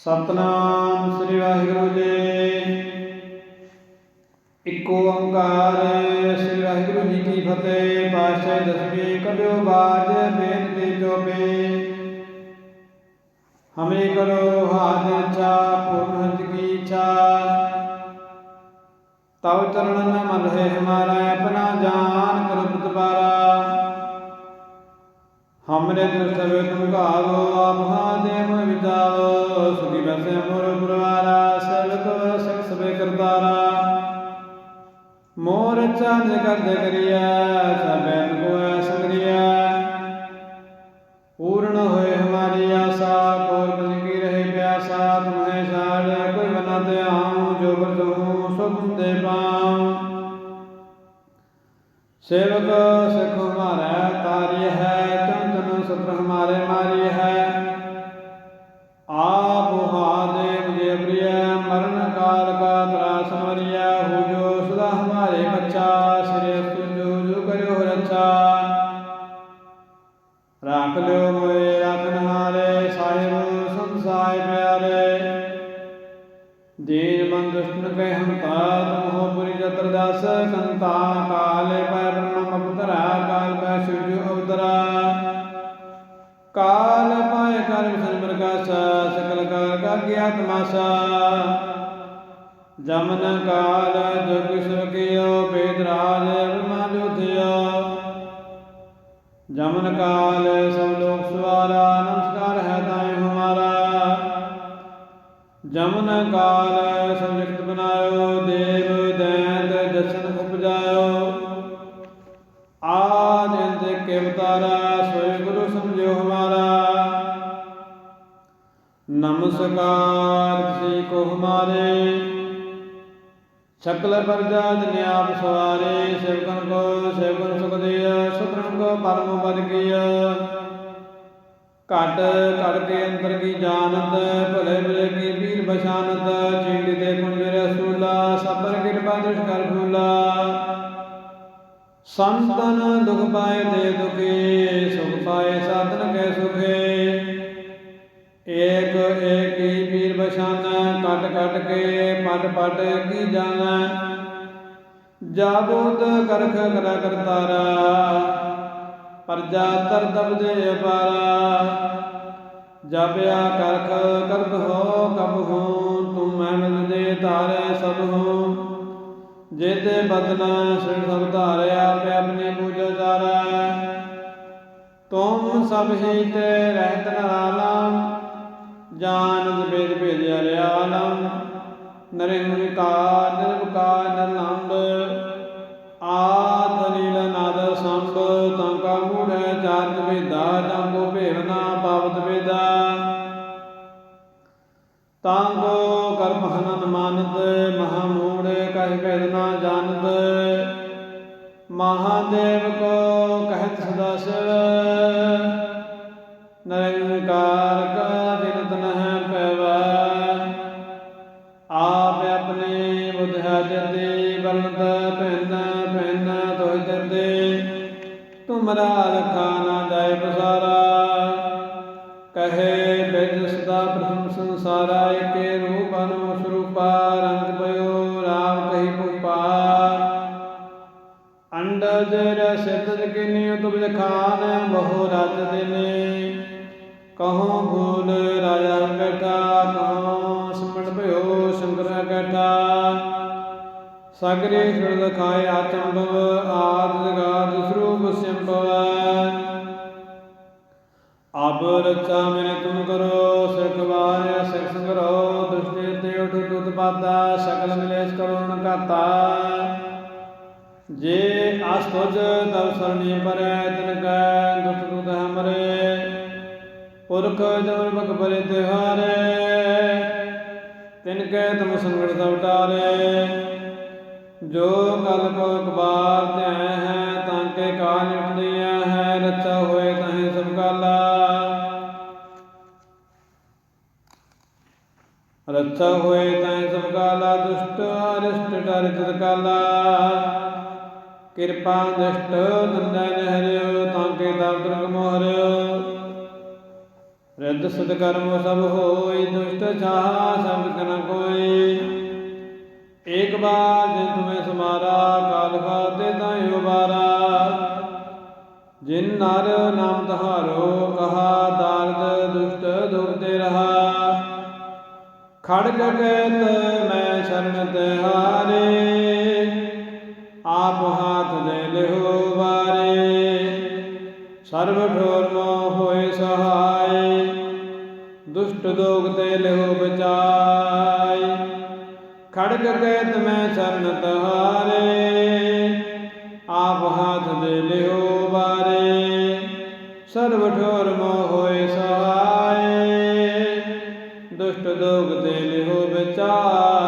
ਸਤਨਾਮ ਸ੍ਰੀ ਵਾਹਿਗੁਰੂ ਜੀ। ਇੱਕੋ ਓੰਕਾਰ ਸ੍ਰੀ ਵਾਹਿਗੁਰੂ ਜੀ ਕੀ ਫਤਿਹ। ਪਾਤਸ਼ਾਹ ਦਸਵੀਂ ਕਬਿਓ ਬਾਜ ਬੇਨਤੀ ਜੋਬੇ ਹਮੇ ਕਰੋ ਹਾਜ਼ਰ ਚਾ ਪੂਰਨ ਕੀ ਇੱਛਾ ਤਵ ਚਰਨ ਨ ਮਨ ਹੈ ਹਮਾਰਾ ਆਪਣਾ ਜਾਨ। हमने पृथ्वी तुम गावो आभा देव विदाव सुखी बसे मोर पुरवारा सर्व सक सबे करतारा। मोर चाँद कर दे करिया सबैन को सकरिया पूर्ण होए हमारी आशा कोर बन की रहे प्यासा, तुम्हें सार कोई बनाते आऊँ, जो बर दूँ सुख दे पाऊँ। सेवक, सिख हमारा कार्य है सत्र हमारे मार्य है आप महादेव जय प्रिय मरण काल का त्रास मरिया हो जो सदा हमारे बच्चा श्री अस्तु जो जो करो रक्षा राख लो मोए राखन हारे साहिब संसाय प्यारे दीन मन दुष्ट कह हम तात मोह पुरी जत्र दास संता काले पै ब्रह्म अवतरा काल पै शिवजु अवतरा ਕਾਲ ਪਾਇ ਕਰ ਵਿਸਨ ਪ੍ਰਕਾਸ਼ਾ, ਸਕਲ ਕਾਲ ਕਾ ਗਿਆ ਤਮਾਸ਼ਾ ਜਮਨ ਕਾਲ ਜੁਗ ਸੁਕਿਓ ਬੇਦਰਾਜ ਬ੍ਰਹਮਾ ਜੋਤਿਆ। ਜਮਨ ਕਾਲ ਸਭ ਲੋਕ ਸਵਾਰਾ ਨਮਸਕਾਰ ਹੈ ਤਾਏ ਹਮਾਰਾ। ਜਮਨ ਕਾਲ ਸਭ ਬਨਾਇਓ, ਦੇਵ ਦੈਂਤ ਜਸ਼ਨ ਉਪਜਾਇਓ। ਆਦਿ ਅੰਤ ਕੇ ਨਮਸਕਾਰ ਜੀ ਕੋ ਹਮਾਰੇ ਸਕਲ ਪਰਜਾ ਜਨ ਆਪ ਸਵਾਰੇ, ਸੇਵਕਨ ਕੋ ਸੇਵਕਨ ਸੁਖ ਸੁਤਰਨ ਕੋ ਪਰਮ ਪਦ ਕੀਆ ਘਟ ਘਟ ਕੇ ਅੰਤਰ ਕੀ ਜਾਣਤ, ਭਲੇ ਭਲੇ ਕੀ ਵੀਰ ਬਸ਼ਾਨਤ ਚੀੜੀ ਦੇ ਕੁੰਜ ਰਸੂਲਾ ਸਬਰ ਕਿਰਪਾ ਦ੍ਰਿਸ਼ ਕਰ ਫੂਲਾ। ਸੰਤਨ ਦੁਖ ਪਾਏ ਦੇ ਦੁਖੀ, ਸੁਖ ਪਾਏ ਸਾਧਨ ਕਟ ਕਟ ਕੇ ਪਟ ਪਟ ਕੀ ਜਾਣਾ। ਜਾਬੋਤ ਕਰਖ ਕਰਾ ਕਰਤਾਰਾ ਪਰਜਾ ਤਰ ਦਬਦੇ ਅਪਾਰਾ। ਜਬਿਆ ਕਰਖ ਕਰਦ ਹੋ ਕਬ ਹੋ ਤੁਮ ਮਹਿਮਦ ਦੇ ਧਾਰੇ ਸਭ ਹੋ। ਜੇਤੇ ਬਦਨਾ ਸਿਰ ਸਭ ਧਾਰਿਆ, ਆਪੇ ਆਪਣੀ ਪੂਜਾ ਜਾਰਾ ਤੁਮ ਸਭ ਹੀ ਤੇ ਰਹਿਤ ਨਾਲਮ ਜਾਨਦ ਬੇਦ ਭੇਜਿਆ ਰਿਆਲਮ ਨਰਿੰਕਾਰ ਨਿਰਵਕਾਰ, ਨਿਰਲੰਬ, ਆਦ ਨੀਲ ਨਾਦ ਸੰਭ ਤੰਕਾ ਮੂੜੈ ਚਾਰਜ ਵੇਦਾ ਜੰਗੋ ਭੇਵਨਾ ਪਾਵਤ ਵੇਦਾ ਤਾਂਗੋ ਕਰਮ ਹਨਨ ਮਾਨਤ ਮਹਾ ਮੂੜ ਕਹਿ ਭੇਦਨਾ ਜਾਣਤ। ਮਹਾਦੇਵ ਕੋ ਕਹਿਤ ਸਦਾ ਸਿਵ ਨਿਰੰਕਾਰ ਕਾ ਜਤੇ ਬਲਤ ਪਹਿਨ ਪਹਿਨ ਤੋਹਿ ਜਤੇ ਤੁਮਰਾ ਲਖਾ ਨਾ ਜਾਏ ਬਸਾਰਾ ਕਹੇ ਬਿਜ ਸਦਾ ਪ੍ਰਥਮ ਸੰਸਾਰਾ, ਏਕੇ ਰੂਪ ਅਨੁ ਸਰੂਪਾ ਰੰਗ ਪਇਓ ਰਾਮ ਕਹੀ ਭੂਪਾ। ਅੰਡਜ ਰਸਿਤ ਕਿਨਿ, ਤੁਬਜ ਖਾਨ ਬਹੁ ਰਾਜ ਦਿਨੇ। ਕਹੋ ਭੂਲ ਰਾਜਾ ਬੈਠਾ ਕਹੋ ਸਿਮਣ ਭਇਓ, ਸ਼ੰਕਰ ਕੈਠਾ ਸਗਰੇ ਸੁਰਦ ਖਾਏ ਆਦ ਜਗਾਦ ਸਰੂਪ ਸਿੰਭਵ। ਅਬ ਰਚਾ ਮੇਰੇ ਤੁਮ ਕਰੋ, ਸਿਖ ਵਾਰਿਆ ਸੰਗਰੋ ਦ੍ਰਿਸ਼ਟੀ ਤੇ ਉਠ ਤੁਤ ਪਾਦਾ ਸਕਲ ਮਿਲੇਸ ਕਰੁਣ ਕਾਤਾ ਜੇ ਅਸਤੁਜ ਤਵ ਸਰਣੀ ਪਰੈ, ਤਿਨ ਕੈ ਦੁਖ ਦੁਖ ਹਮਰੇ। ਪੁਰਖ ਜਮਨ ਬਕ ਪਰੇ ਤਿਹਾਰੇ, ਤਿਨ ਕੈ ਤਮ ਸੰਗੜ ਸਭ ਟਾਰੇ ਜੋ ਕਲ ਕੋ ਇਕਬਾਰ ਧਿਆਇ ਹੈ, ਤਾਂ ਕੇ ਕਾਲ ਨਿਟਦਿਆ ਹੈ, ਰਚਾ ਹੋਏ ਤਹੀਂ ਸਭ ਕਾਲਾ। ਰਚਾ ਹੋਏ ਤਹੀਂ ਸਭ ਕਾਲਾ, ਦੁਸ਼ਟ ਅਰਿਸ਼ਟ ਡਰ ਜਦ ਕਾਲਾ। ਕਿਰਪਾ ਦ੍ਰਿਸ਼ਟ ਦੰਦੈ ਨਹਿਰਿਓ, ਤਾਂ ਕੇ ਦਾਬ ਦਰਗ ਮੋਹਰਿਓ। ਰਿੱਧ ਸਦ ਕਰਮ ਸਭ ਹੋਈ, ਦੁਸ਼ਟ ਛਾਹ ਸੰਗ ਨ ਕੋਈ। ਏਕ ਬਾਰ ਜਿਨ ਤੁਮੇ ਸਮਾਰਾ, ਕਾਲ ਖਾਤੇ ਤਾਈ ਉਬਾਰਾ। ਜਿਨ ਨਰ ਨਾਮ ਤਹਾਰੋ, ਕਹਾ ਦਾਰਦ ਦੁਸ਼ਟ ਦੁਖਤੇ ਰਹਾ। ਖੜਗ ਕਹਿਤ ਮੈਂ ਸ਼ਰਨ ਤਿਹਾਰੇ ਆਪ ਹਾਥ ਦੇ ਲਿਹੋ ਬਾਰੇ ਸਰਬ ਠੋਰ ਮੋ ਹੋਏ ਸਹਾਈ ਦੁਸ਼ਟ ਦੋਗ ਤੇ ਲਿਹੋ ਬਚਾਈ ਖੜਗ ਕਹਿਤ ਮੈਂ ਸ਼ਰਨ ਤਹਾਰੇ, ਆਪ ਹਾਥ ਦੇ ਲਿਹੋ ਬਾਰੇ ਸਰਬ ਠੋਰ ਮੋ ਹੋਏ ਸਹਾਈ ਦੁਸ਼ਟ ਦੋਗ ਤੇ ਲਿਹੋ ਬਚਾਈ